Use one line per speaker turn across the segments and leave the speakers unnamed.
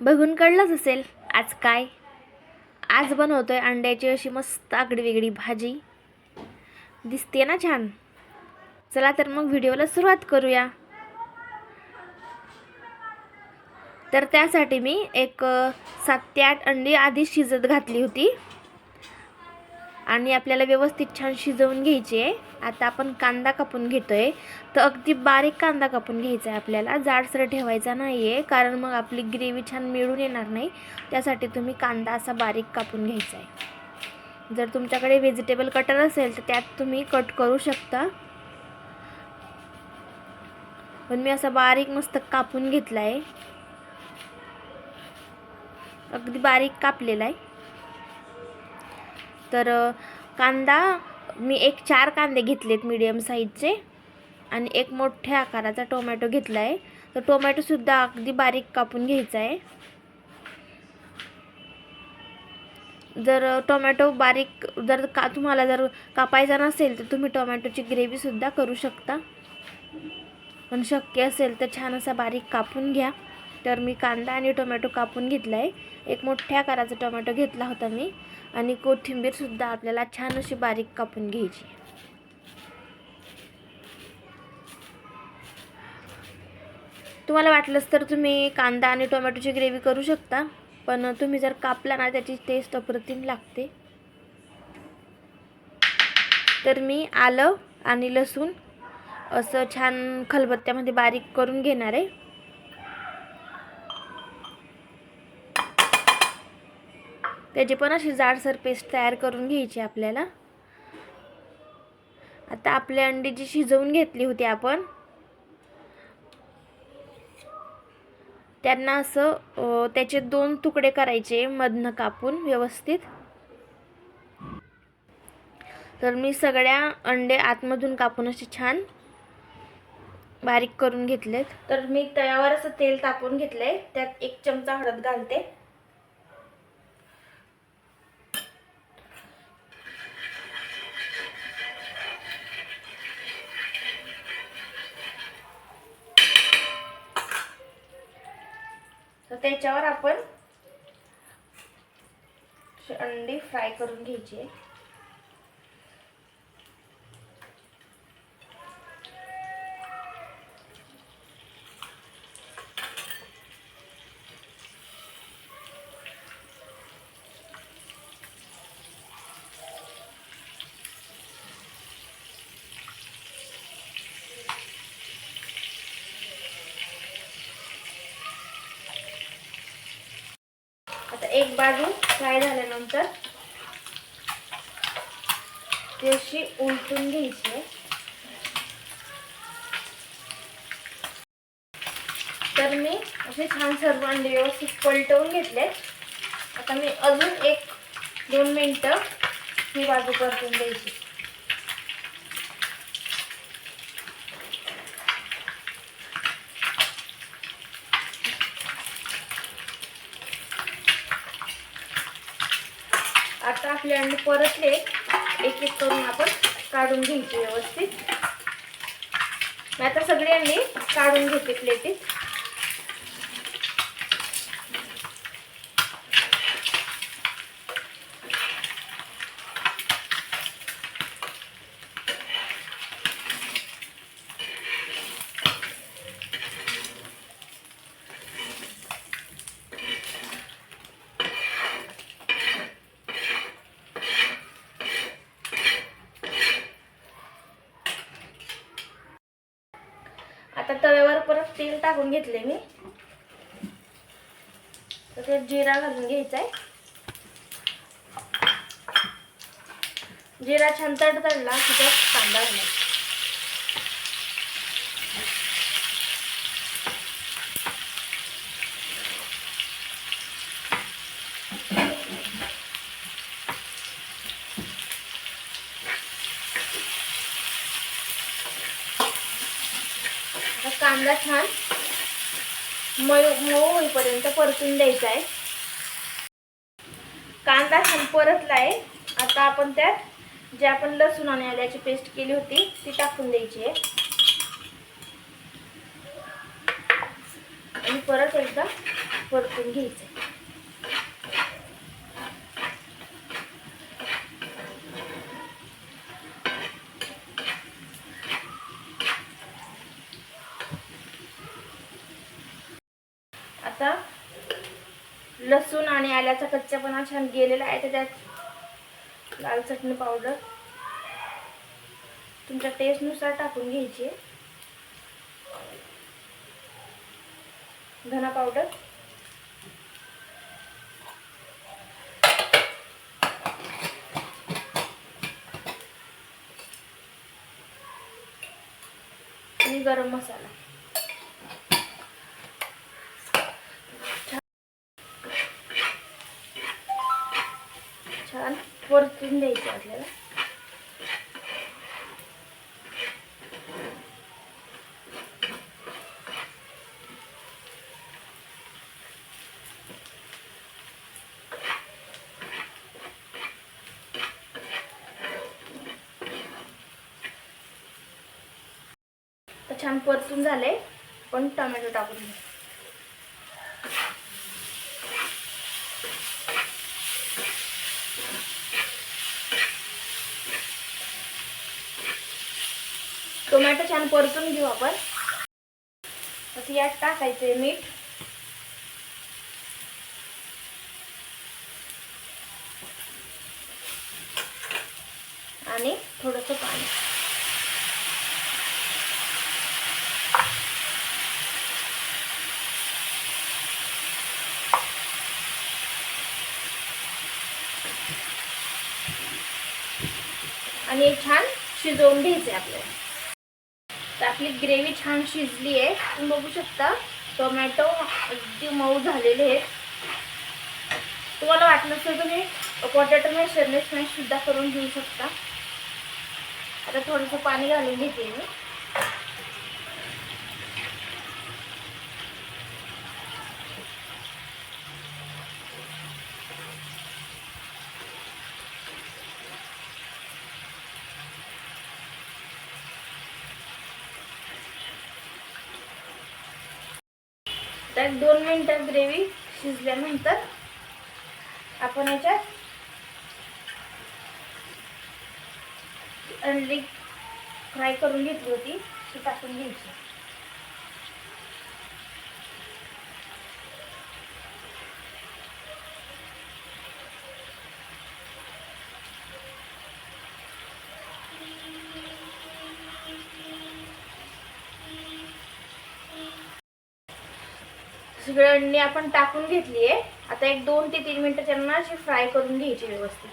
बघून कळलंच असेल आज काय. आज बनवतो आहे अंड्याची अशी मस्त आगडी वेगळी भाजी. दिसते ना छान. चला तर मग व्हिडिओला सुरुवात करूया. तर त्यासाठी मी एक सात ते आठ अंडी आधी शिजत घातली होती. आणि आपल्याला व्यवस्थित छान शिजवून घ्यायची आहे. आता आपण कांदा कापून घेतो आहे तर अगदी बारीक कांदा कापून घ्यायचा आहे आपल्याला. जाडसर ठेवायचा नाही आहे कारण मग आपली ग्रेव्ही छान मिळून येणार नाही. त्यासाठी तुम्ही कांदा असा बारीक कापून घ्यायचा आहे. जर तुमच्याकडे व्हेजिटेबल कटर असेल तर त्यात तुम्ही कट करू शकता. पण मी असा बारीक मस्त कापून घेतला आहे अगदी बारीक कापलेला आहे. तर कांदा मी एक चार कांदे घेतलेत मीडियम साईजचे आणि एक मोठ्या आकाराचा टोमॅटो घेतला आहे तर टोमॅटोसुद्धा अगदी बारीक कापून घ्यायचा आहे जर टोमॅटो बारीक जर का तुम्हाला जर कापायचा नसेल तर तुम्ही टोमॅटोची ग्रेव्हीसुद्धा करू शकता. पण शक्य असेल तर छान असा बारीक कापून घ्या. तर मी कांदा आणि टोमॅटो कापून घेतला आहे एक मोठ्या आकाराचा टोमॅटो घेतला होता मी. आणि कोथिंबीरसुद्धा आपल्याला छान अशी बारीक कापून घ्यायची. तुम्हाला वाटलंच तर तुम्ही कांदा आणि टोमॅटोची ग्रेव्ही करू शकता पण तुम्ही जर कापला ना त्याची टेस्ट अप्रतिम लागते. तर मी आलं आणि लसूण असं छान खलबत्त्यामध्ये बारीक करून घेणार आहे. त्याची पण अशी जाडसर पेस्ट तयार करून घ्यायची आपल्याला. आता आपली अंडी जी शिजवून घेतली होती आपण त्यांना असं त्याचे दोन तुकडे करायचे मधनं कापून व्यवस्थित. तर मी सगळ्या अंडे आतमधून कापून असे छान बारीक करून घेतलेत. तर मी तव्यावर असं तेल तापून घेतलंय त्यात एक चमचा हळद घालते. तर त्याच्यावर आपण अंडी फ्राय करून घ्यायची. आता एक बाजू फ्राय झाल्यानंतर ती अशी उलटून घ्यायची. तर मी असे छान सर्व अंडे व्यवस्थित पलटवून घेतले. आता मी अजून एक दोन मिनटं ही बाजू परतून द्यायची आता आपले अंडे परतले. एक एक करून आपण काढून घ्यायचे व्यवस्थित. मी आता सगळे अंडी काढून घेते प्लेटीत. आता तव्यावर परत तेल टाकून घेतले मी. तर ते जिरा घालून घ्यायचा आहे जिरा छान तडतडला की त्यात कांदा घालायचा. कांदा छान मऊ मऊ होईपर्यंत परतून द्यायचा आहे. कांदा छान परतला आहे. आता आपण त्यात जे आपण लसूण आणि आल्याची पेस्ट केली होती ती टाकून द्यायची आहे. आणि परत एकदा परतून घ्यायचं आहे. आता लसूण आणि आल्याचा कच्चापणा छान गेलेला आहे तर त्यात लाल चटणी पावडर तुमच्या टेस्टनुसार टाकून घ्यायची आहे. धना पावडर आणि गरम मसाला छान परतून द्यायचं आपल्याला. छान परतून झाले पण टोमॅटो टाकून घ्या. टोमॅटो छान परतून घेऊ आपण. असं यात टाकायचे मीठ. आणि थोडंसं पाणी. आणि छान शिजवून घ्यायचे आपल्याला. तर आपली ग्रेव्ही छान शिजली आहे. तुम्ही बघू शकता टोमॅटो अगदी मऊ झालेले आहेत. तुम्हाला वाटलं तर तुम्ही पोटॅटो मॅश शर्नेस मॅश सुद्धा करून घेऊ शकता. आता थोडंसं पाणी घालून घेते मी. एक दोन मिनटात ग्रेव्ही शिजल्यानंतर आपण याच्यात अंडी फ्राय करून घेतली होती ती टाकून घ्यायची. सगळी अंडी आपण टाकून घेतली आहे. आता एक दोन ते तीन मिनिटं त्यांना अशी फ्राय करून घ्यायची व्यवस्थित.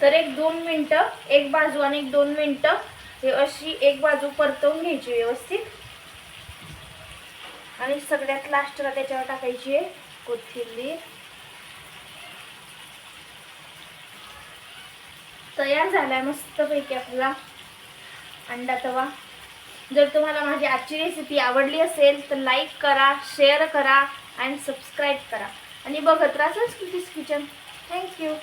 तर एक दोन मिनटं एक बाजू आणि एक दोन मिनटं हे अशी एक बाजू परतवून घ्यायची व्यवस्थित. आणि सगळ्यात लास्टला त्याच्यावर टाकायची आहे कोथिंबीर. तयार झालाय मस्तपैकी आपला अंडा तवा. जर तुम्हाला माझी आजची रेसिपी आवडली असेल तर लाईक करा शेअर करा आणि सबस्क्राईब करा. आणि बघत राहा संस्कृतीस किचन थँक्यू